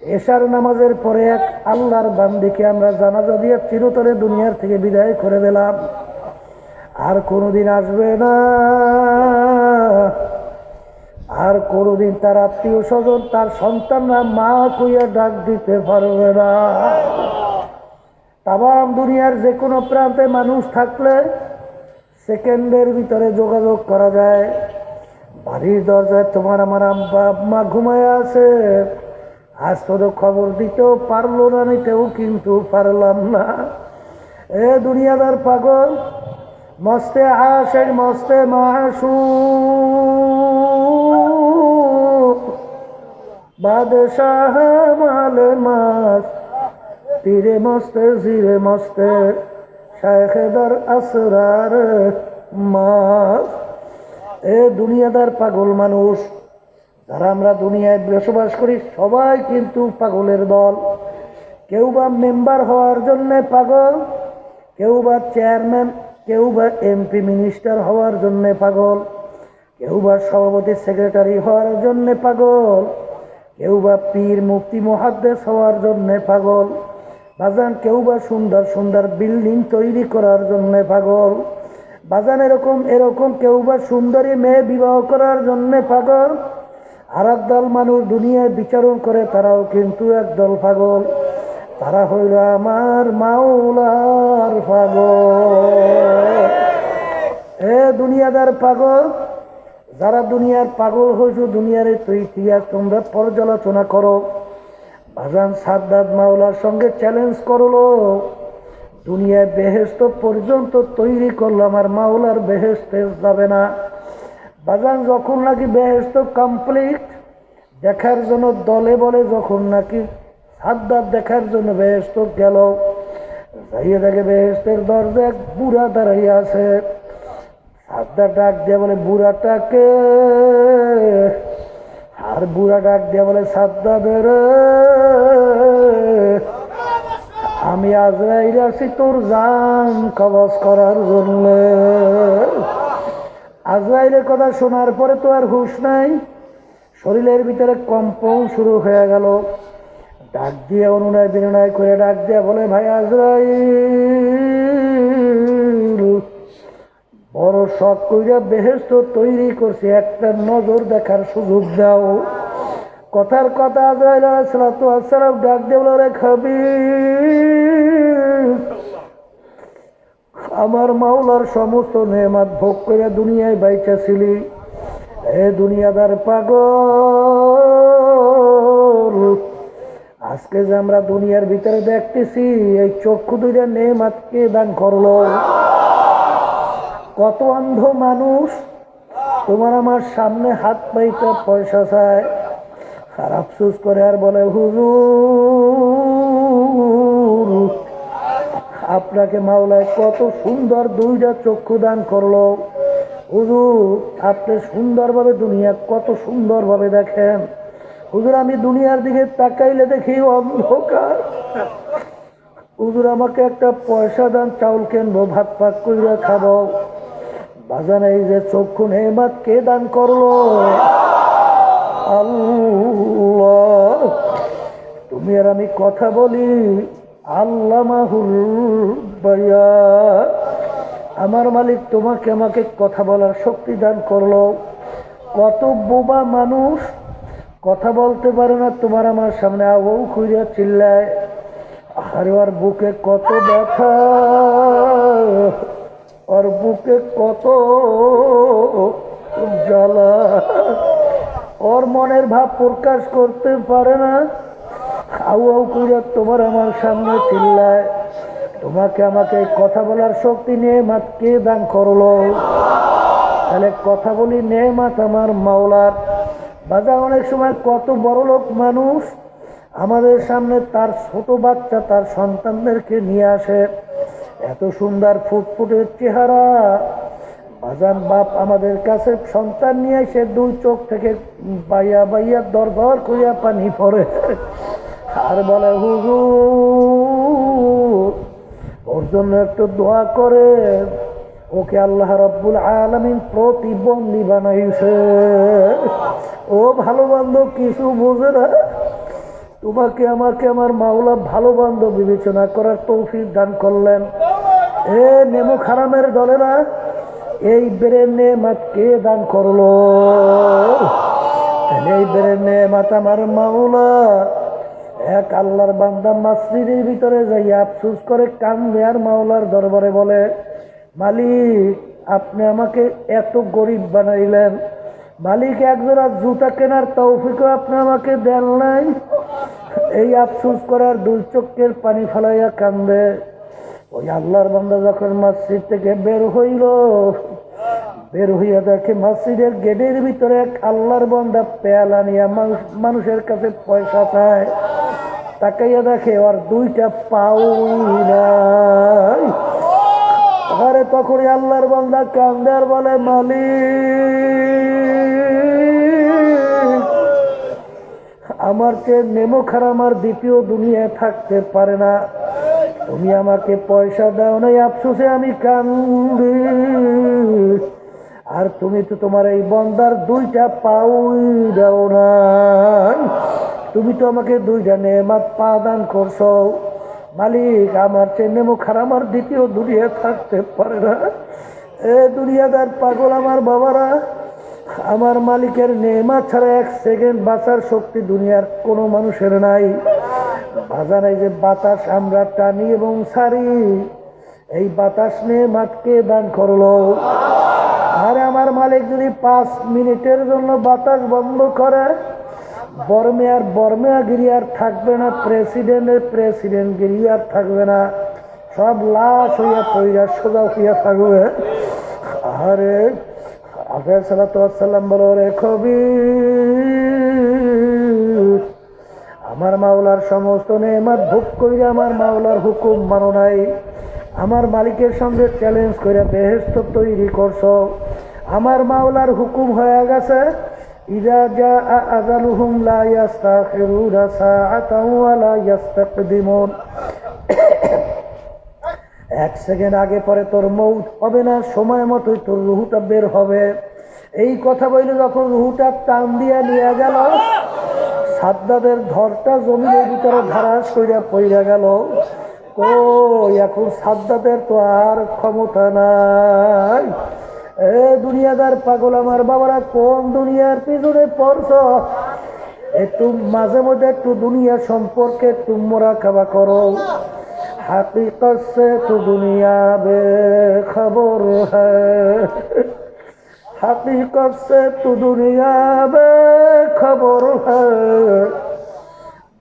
এশার নামাজের পরে এক আল্লাহর বান্দিকে আমরা জানাজা দিয়ে চিরতরে দুনিয়ার থেকে বিদায় করে দিলাম। আর কোনোদিন আসবে না। আর কোনোদিন তার আত্মীয় স্বজন, তার সন্তানরা মা কইয়া ডাক দিতে পারবে না। তাম দুনিয়ার যে কোনো প্রান্তে মানুষ থাকলে সেকেন্ডের ভিতরে যোগাযোগ করা যায়। বাড়ির দরজায় তোমার আমার আব্বা আম্মা ঘুমায় আছে। তোর খবর দিতেও পারল না, নিতেও কিন্তু পারলাম না। এ দুনিয়াদার পাগল, মস্তে আশের মস্তে মাসু বাদশাহ মালে মাস, তীরে মস্তে, জিরে মস্তে শাহেদার আসরার মাস। এ দুনিয়াদার পাগল মানুষ যারা আমরা দুনিয়ায় বসবাস করি, সবাই কিন্তু পাগলের দল। কেউ বা মেম্বার হওয়ার জন্যে পাগল, কেউ বা চেয়ারম্যান, কেউ বা এমপি মিনিস্টার হওয়ার জন্যে পাগল, কেউ বা সভাপতি সেক্রেটারি হওয়ার জন্যে পাগল, কেউ বা পীর মুক্তি মহাদ্দেশ হওয়ার জন্যে পাগল, বাজান কেউ বা সুন্দর সুন্দর বিল্ডিং তৈরি করার জন্যে পাগল, বাজান এরকম এরকম কেউ বা সুন্দরী মেয়ে বিবাহ করার জন্যে পাগল। আর দল মানুষ দুনিয়ায় বিচারণ করে তারাও কিন্তু একদল পাগল। তারা হইল আমার মাওলার পাগল। এ দুনিয়াদার পাগল যারা দুনিয়ার পাগল হয়েছো দুনিয়ার তো ইতিহাস তোমরা পর্যালোচনা করো। বাজান সাদ্দাত মাওলার সঙ্গে চ্যালেঞ্জ করল। দুনিয়ায় বেহেস্ত পর্যন্ত তৈরি করল, আমার মাওলার বেহেস্তে যাবে না। বাজান যখন নাকি বেহেস্ত কমপ্লিট দেখার জন্য দলে বলে যখন নাকি সাদ্দাত দেখার জন্য বেহেস্ত গেল, যাইয়ে দেখে বেহেস্তের দরজা বুড়া দাঁড়াইয়া আছে। সাদ্দা ডাক দিয়ে বলে, বুড়াটাকে? আর বুড়া ডাক দিয়ে বলে, সাদ্দা বেরো আমি আজরাইল আছি তোর জান কবজ করার জন্য। আজরাইলের কথা শোনার পরে তো আর হুশ নাই। শরীরের ভিতরে কম্পন শুরু হয়ে গেল। ডাক দিয়ে অনুনয় বিনয় করে ডাক দিয়ে বলে, ভাই আজরাইল, বড় শখ কইরা বেহেস্ত তৈরি করছি, একটা নজর দেখার সুযোগ দাও। কথার কথা আজরাইল সালাম ডাক দিয়ে বলে খাবি আমার মাওলার সমস্ত নেমাত ভোগ করে দুনিয়ায় বাইচা ছিলি এ দুনিয়াদার পাগল, আজকে যে আমরা দুনিয়ার ভিতরে দেখতেছি, এই চক্ষু দুইটা নেমাত কে দান করল। কত অন্ধ মানুষ, তোমার আমার সামনে হাত পাইতে পয়সা চায়। আর আফসুস করে আর বলে, হুজুর আপনাকে মাওলায় কত সুন্দর দুইটা চক্ষু দান করল। হুজুর, আপনি সুন্দরভাবে দুনিয়া কত সুন্দরভাবে দেখেন। হুজুর, আমি দুনিয়ার দিকে তাকাইলে দেখি অন্ধকার। হুজুর, আমাকে একটা পয়সা দান, চাউল কিনবো, ভাত পাক করিয়া খাব। বাজান, এই যে চক্ষু নেমাত কে দান করল? আল্লাহ, তুমি আর আমি কথা বলি। আল্লামাহুল বায়া আমার মালিক তোমাকে আমাকে কথা বলার শক্তি দান করল। কত বোবা মানুষ কথা বলতে পারে না, তোমার আমার সামনে আবু খুঁজা চিল্লায়। আর, ওর বুকে কত ব্যথা, ওর বুকে কত জ্বালা। ওর মনের ভাব প্রকাশ করতে পারে না আউ আউ করে তোমার আমার সামনে চিল্লায়। তোমাকে আমাকে কথা বলার শক্তি নিয়ে মাত কে দান করল? তাহলে কথা বলি নে মাত আমার মাওলার। বাজার অনেক সময় কত বড় লোক মানুষ আমাদের সামনে তার ছোট বাচ্চা তার সন্তানদেরকে নিয়ে আসে। এত সুন্দর ফুটফুটের চেহারা। বাজান বাপ আমাদের কাছে সন্তান নিয়ে এসে দুই চোখ থেকে বাইয়া বাইয়া দর দর করিয়া পানি পড়ে। আর বলে হুজুর? ওর জন্য একটু দোয়া করে। ওকে আল্লাহ রব্বুল আলমিন প্রতিবন্ধী বানাইছে। ও ভালো বান্ধব, কিছু বোঝে না। তোমাকে, আমাকে, আমার মাওলা ভালো বান্ধব বিবেচনা করার তৌফিক দান করলেন। এ নেমো খারামের দলেরা, এই বেরের নেমাত কে দান করল? এই বেরের নেমাত আমার মাওলা। এক আল্লাহর বান্দা মাসজিদের ভিতরে যাই আফসুস করে কান্দে আর মাওলার দরবারে বলে, মালিক, আপনি আমাকে এত গরিব বানাইলেন। মালিক একজোড়া জুতা কেনার তৌফিকও আপনি আমাকে দেন নাই। এই আফসুস করার দুই চোখের পানি ফেলাইয়া কান্দে। ওই আল্লাহর বান্দা যখন মসজিদ থেকে বের হইল, বের হইয়া দেখে মসজিদের গেটের ভিতরে এক আল্লাহর বান্দা পেয়ালা নিয়ে মানুষ- মানুষের কাছে পয়সা চায়। তাকাইয়া দেখে ওর দুইটা পাও নাই। আরে তখনই আল্লাহর বান্দা কান্দার বলে, মালিক, আমার চেয়ে নেমো আমার দ্বিতীয় দুনিয়ায় থাকতে পারে না। তুমি আমাকে পয়সা দাও নাই, আফসোসে আমি কান্দি। আর তুমি তো তোমার এই বন্দার দুইটা পাউই দাও নাই। তুমি তো আমাকে দুইটা নেমাত পা দান করছ। মালিক, আমার চেয়ে নেমো আমার দ্বিতীয় দুনিয়া থাকতে পারে না। এ দুনিয়াদার পাগল আমার বাবারা, আমার মালিকের নেমা ছাড়া এক সেকেন্ড বাঁচার শক্তি দুনিয়ার কোনো মানুষের নাই। বাজার যে বাতাস আমরা টানি এবং সারি এই বাতাস নিয়ে মাতকে দান করল। আর আমার মালিক যদি পাঁচ মিনিটের জন্য বাতাস বন্ধ করে বর্মে আর বর্মে গিরি আর থাকবে না, প্রেসিডেন্টের প্রেসিডেন্ট গিরি আর থাকবে না। সব লাশ হইয়া পইয়া সোজা হইয়া থাকবে। আরে আফের সালাতাম বলো রে কবি আমার মাওলার সমস্ত নেমাত ভোগ কইরা আমার মাওলার হুকুম মানো নাই। আমার মালিকের সঙ্গে চ্যালেঞ্জ করে বেহেস্ত তৈরি করছ। আমার মাওলার হুকুম হয়ে গেছে। যা আজালুহুম লা ইয়াস্তাখিরুনা সাআতাও ওয়া লা ইয়াস্তাকদিমুন এক সেকেন্ড আগে পরে তোর মৌত হবে না, সময় মতোই তোর রুহুটা বের হবে। এই কথা বললে যখন রুহুটা টান দিয়া নিয়ে গেল, সাদ্দাদের ধরটা জমিনের ভিতরে ধারাস কইরা পইরা গেল। তো এখন সাদ্দাদের তো আর ক্ষমতা নাই। এ দুনিয়াদার পাগল আমার বাবারা, কোন দুনিয়ার পিছনে পড়ছ? একটু মাঝে মধ্যে একটু দুনিয়া সম্পর্কে একটু মোরাকাবা করো। হাতি সে তো দুনিয়া বে খবর হাতি সে তো দুনিয়া বে খবর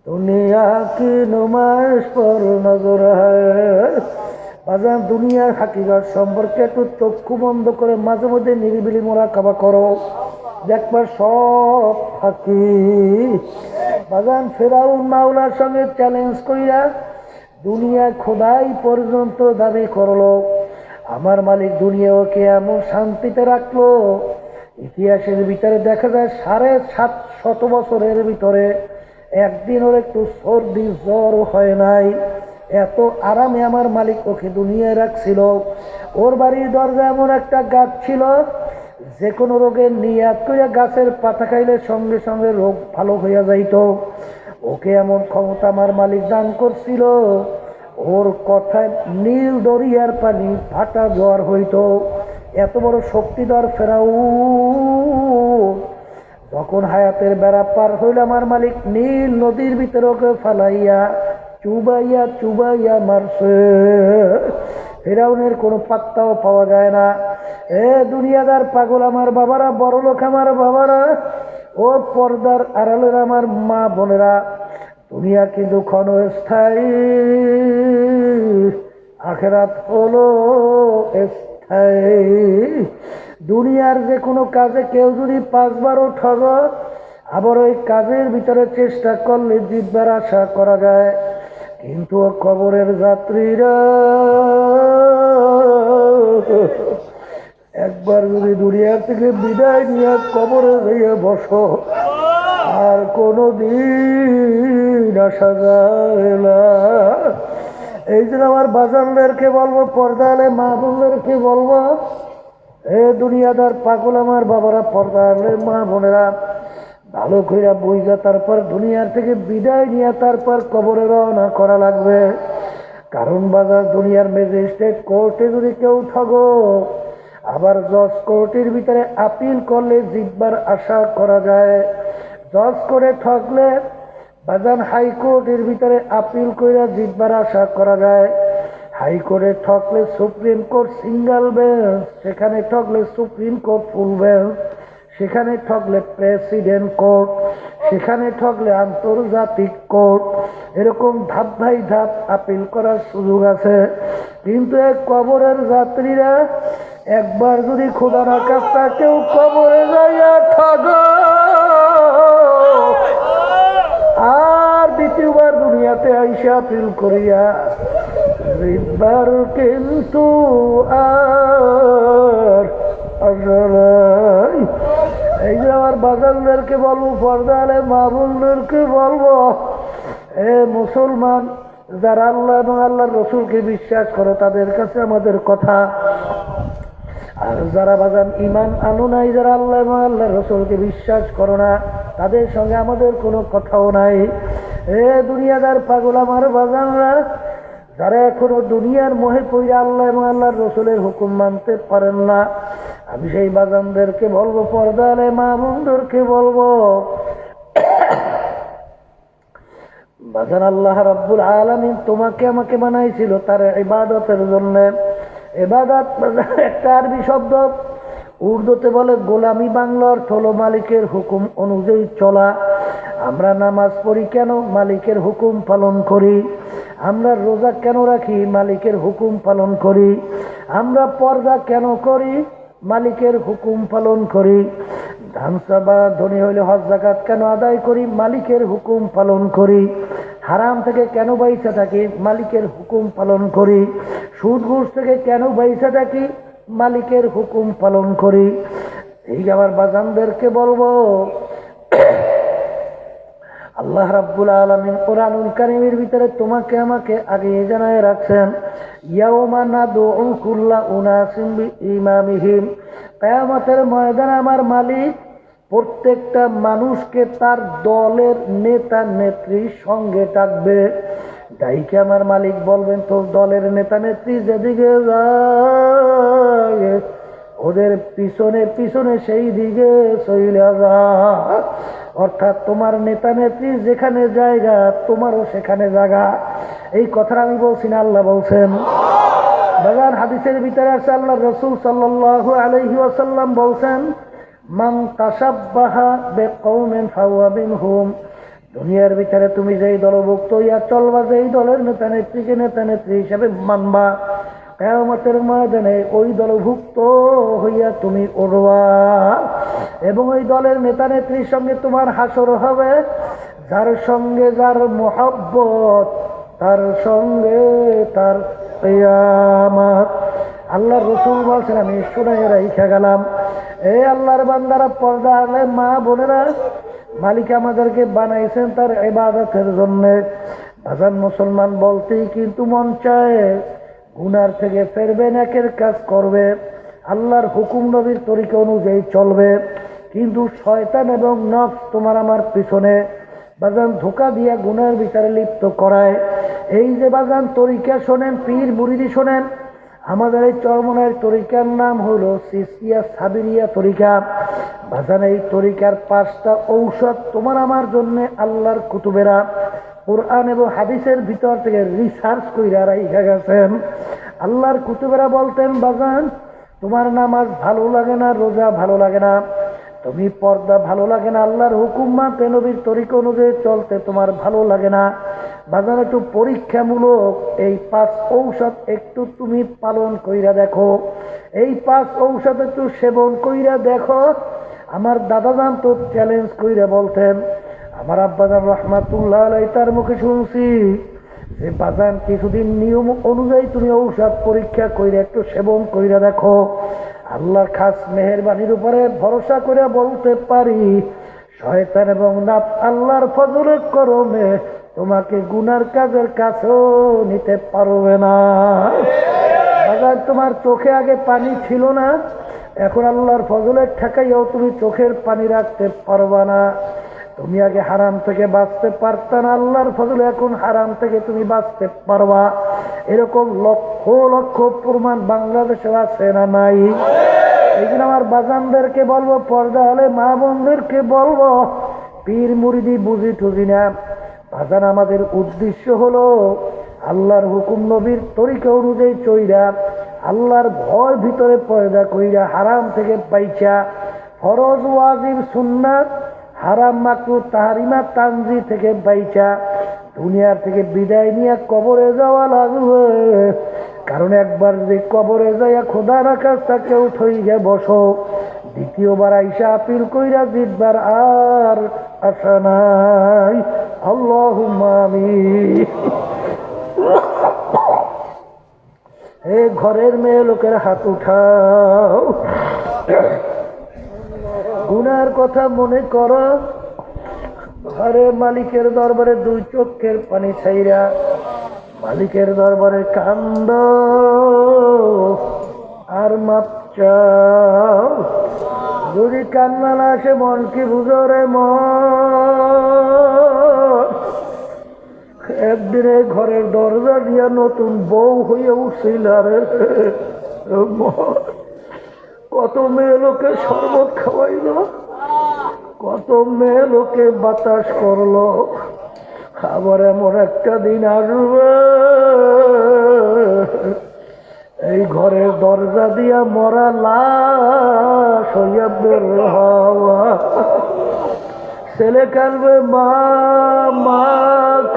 দুনিয়া কি নুমাইশ পর নজর হ্যাঁ বাজার দুনিয়ার হাকিগত সম্পর্কে একটু চক্ষু বন্ধ করে মাঝে মধ্যে নিরিবিলি মোরা খাবা করো। দেখবার সব ফাঁকি বাগান ফেরাউন মাওলার সঙ্গে চ্যালেঞ্জ কইরা দুনিয়া খোদাই পর্যন্ত দাবি করল। আমার মালিক দুনিয়া ওকে এমন শান্তিতে রাখল? ইতিহাসের ভিতরে দেখা যায় সাড়ে সাত শত বছরের ভিতরে একদিন ওর একটু সর্দি জ্বর হয় নাই। এত আরামে আমার মালিক ওকে দুনিয়ায় রাখছিল। ওর বাড়ির দরজা এমন একটা গাছ ছিল, যে কোনো রোগের নিয়াত করে গাছের পাতা খাইলে সঙ্গে সঙ্গে রোগ ভালো হইয়া যাইতো। ওকে এমন ক্ষমতা আমার মালিক দান করছিল। ওর কথায় নীল দরিয়ার পানি ফাটা জ্বর হইতো। এত বড় শক্তিধর ফেরাও যখন হায়াতের বেড়া পার হইল, আমার মালিক নীল নদীর ভিতরে ওকে ফালাইয়া চুবাইয়া চুবাইয়া মারছে। ফেরাউনের কোনো পাত্তাও পাওয়া যায় না। এ দুনিয়াদার পাগল আমার বাবারা, বড় লোক আমার বাবারা, ও পর্দার আড়ালের আমার মা বোনেরা, দুনিয়া কিন্তু ক্ষণস্থায়ী, আখেরাত হলো স্থায়ী। দুনিয়ার যে কোনো কাজে কেউ যদি পাঁচবারও ঠগ আবার ওই কাজের ভিতরে চেষ্টা করলে জিতবার আশা করা যায়। কিন্তু কবরের যাত্রীরা একবার যদি দুনিয়ার থেকে বিদায় নিয়ে কবরে হয়ে বসো, আর কোনো দিন আসা যায় না। এই জন্য আমার বাজানদেরকে বলব, পর্দালে মা বোনদেরকে বলব, এ দুনিয়াদার পাগল আমার বাবারা, পর্দালে মা বোনেরা ভালো কইরা বইজা তারপর দুনিয়ার থেকে বিদায় নিয়ে তারপর কবরে রওনা করা লাগবে। কারণ বাজার দুনিয়ার ম্যাজিস্ট্রেট কোর্টে যদি কেউ ঠগো আবার জজ কোর্টের ভিতরে আপিল করলে জিতবার আশা করা যায়। জজ করে ঠকলে বাজান হাইকোর্টের ভিতরে আপিল কইরা জিতবার আশা করা যায়। হাইকোর্টে ঠকলে সুপ্রিম কোর্ট সিঙ্গেল বেঞ্চ, সেখানে ঠকলে সুপ্রিম কোর্ট ফুল বেঞ্চ। সেখানে ঠকলে প্রেসিডেন্ট কোর্ট, সেখানে ঠকলে আন্তর্জাতিক কোর্ট, এরকম ধাপ ভাই ধাপ আপিল করার সুযোগ আছে। কিন্তু এক কবরের যাত্রীরা একবার যদি খোদা কাজটা কেউ কবরে যাইয়া ঠগ, আর দ্বিতীয়বার দুনিয়াতে আইসা আপিল করিয়া রিবার কিন্তু আর আসলে এই যে আমার বাজানদেরকে বলব পর্দালে মামুনদেরকে বলব, এ মুসলমান যারা আল্লাহ এবং আল্লাহর রসুলকে বিশ্বাস করে, তাদের কাছে আমাদের কথা। আর যারা বাজান ইমান আনু নাই, যারা আল্লাহ এবং আল্লাহর রসুলকে বিশ্বাস করো না, তাদের সঙ্গে আমাদের কোনো কথাও নাই। এ দুনিয়াদার পাগল আমার বাজানরা যারা এখনও দুনিয়ার মোহে পইরা আল্লাহ এবং আল্লাহর রসুলের হুকুম মানতে পারেন না। আমি সেই বাজানদেরকে বলব, পর্দালে মামুনদেরকে বলব। বাজান আল্লাহ রাব্বুল আলামিন তোমাকে আমাকে বানাইছিল তার ইবাদতের জন্য। এবাদত একটা আরবি শব্দ। উর্দুতে বলে, গোলামি বাংলা অর্থ মালিকের হুকুম অনুযায়ী চলা। আমরা নামাজ পড়ি কেন? মালিকের হুকুম পালন করি। আমরা রোজা কেন রাখি? মালিকের হুকুম পালন করি। আমরা পর্দা কেন করি? মালিকের হুকুম পালন করি। ধান বা ধনী হইলে হজ, জাকাত কেন আদায় করি? মালিকের হুকুম পালন করি। হারাম থেকে কেন বাইসা থাকি? মালিকের হুকুম পালন করি। সুদ ঘুষ থেকে কেন বাইসা থাকি? মালিকের হুকুম পালন করি। এই আমার বাজানদেরকে বলব আল্লাহ রাব্বুল আলমিন কোরআনুল কারিমের ভিতরে তোমাকে আমাকে আগে জানায় রাখছেন ইমামিহিম কেয়ামতের ময়দান আমার মালিক প্রত্যেকটা মানুষকে তার দলের নেতা নেত্রী সঙ্গে ডাকবে। ডাইকে আমার মালিক বলবেন, তোর দলের নেতা নেত্রী যেদিকে যায় ওদের পিছনে পিছনে সেই দিকে যা। অর্থাৎ তোমার নেতা নেত্রী যেখানে জায়গা, তোমারও সেখানে জায়গা। এই কথাটা আমি বলছি না, আল্লাহ বলছেন। বাগান হাদিসের ভিতরে আছে, আল্লাহ রসুল সাল্লাহ আলহি আসাল্লাম বলছেন, মান তাসাব্বাহা বে কৌমেন ফাওয়াবিন হুম দুনিয়ার ভিতরে তুমি যেই দলভুক্ত ইয়া চলবা, যেই দলের নেতা নেত্রীকে নেতা নেত্রী হিসাবে মানবা। কেয়ামতের ময়দানে ওই দলভুক্ত হইয়া তুমি উড়বা। এবং ওই দলের নেতা নেত্রীর সঙ্গে তোমার হাসর হবে। যার সঙ্গে যার মোহাব্বত, তার সঙ্গে তার আল্লাহ রসুল বলছেন, আমি শুনে রাইখা গেলাম। এই আল্লাহর বান্দারা পর্দা আলে মা বোনেরা, মালিক আমাদেরকে বানাইছেন তার ইবাদতের জন্যে। বাজান মুসলমান বলতেই কিন্তু মন চায় গুনার থেকে ফেরবে নাকের কাজ করবে। আল্লাহর হুকুম নবীর তরিকা অনুযায়ী চলবে। কিন্তু শয়তান এবং নফ তোমার আমার পিছনে। বাজান ধোকা দিয়া গুনার বিচারে লিপ্ত করায়। এই যে বাজান তরিকা শোনেন, পীর মুরিদি শোনেন, আমাদের এই চরমনের তরিকার নাম হলো সিসিয়া সাবিরিয়া তরিকা। বাজান এই তরিকার পাঁচটা ঔষধ তোমার আমার জন্য আল্লাহর কুতুবেরা। কোরআন এবং হাদিসের ভিতর থেকে রিসার্চ কইরা গেছেন। আল্লাহর কুতুবেরা বলতেন, বাজান, তোমার নামাজ ভালো লাগে না, রোজা ভালো লাগে না। তুমি পর্দা ভালো লাগে না, আল্লাহর হুকুম মানতে নবীর তরিকা অনুযায়ী চলতে তোমার ভালো লাগে না। বাজার একটু পরীক্ষামূলক এই পাঁচ ঔষধ একটু তুমি পালন কইরা দেখো। এই পাঁচ ঔষধ একটু সেবন কইরা দেখো। আমার দাদা যান তো চ্যালেঞ্জ কইরা বলতেন আমার আব্বাজান রহমাতুল্লাহ আলাই তার মুখে শুনছি যে, বাজান, কিছুদিন নিয়ম অনুযায়ী তুমি ঔষধ পরীক্ষা কইরা, একটু সেবন কইরা দেখো। আল্লাহর খাস মেহরবানির উপরে ভরসা করে বলতে পারি, শয়তান এবং নাপ আল্লাহর ফজলের করমে তোমাকে গুনার কাজের কাছেও নিতে পারবে না। বাজার তোমার চোখে আগে পানি ছিল না, এখন আল্লাহর ফজলের ঠেকাইয়াও তুমি চোখের পানি রাখতে পারবা না। তুমি আগে হারাম থেকে বাঁচতে পারতা না, আল্লাহর ফজলে এখন হারাম থেকে তুমি বাঁচতে পারবা। এরকম লক্ষ লক্ষ প্রমাণ বাংলাদেশে আছে না নাই? এই জন্য আমার বাজানদেরকে বলব, পর্দা হলে মা বোনদেরকে বলব, পীর মুরিদি বুঝি টুজি না। বাজান, আমাদের উদ্দেশ্য হলো আল্লাহর হুকুম নবীর তরিকা অনুযায়ী চইরা, আল্লাহর ভয় ভিতরে পয়দা কইরা হারাম থেকে পাইচা। ফরজ, ওয়াজিব, সুন্নাত হারাম মাকরু তাহারিমা তানজি থেকে বাইচা, দুনিয়ার থেকে বিদায় নিয়ে কবরে যাওয়া লাগবে। কারণ একবার যে কবরে যাইয়া খোদার আকাশ তাকে উঠইয়া বসো, দ্বিতীয়বার আইসা আপিল কইরা জিতবার আর আশা নাই। আল্লাহ হে ঘরের মেয়ে লোকের হাত উঠাও। গুনার কথা মনে কর। ঘরে মালিকের দরবারে দুই চোখের পানি ছাইরা মালিকের দরবারে কান্দ। আর মাপ চাও, যদি কান্না না আসে মন কি বুঝো রে একদিনে ঘরের দরজা দিয়া নতুন বউ হয়ে উঠছিল রে মন। কত মেয়ে লোকে শরবত খাওয়াইল? কত মেয়ে লোকে বাতাস করল? আবার এমন একটা দিন আসবে। এই ঘরের দরজা দিয়া মরা লাশ হইয়া বের হওয়া। ছেলে কানবে মা মা,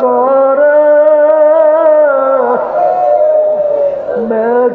করে। মেয়ে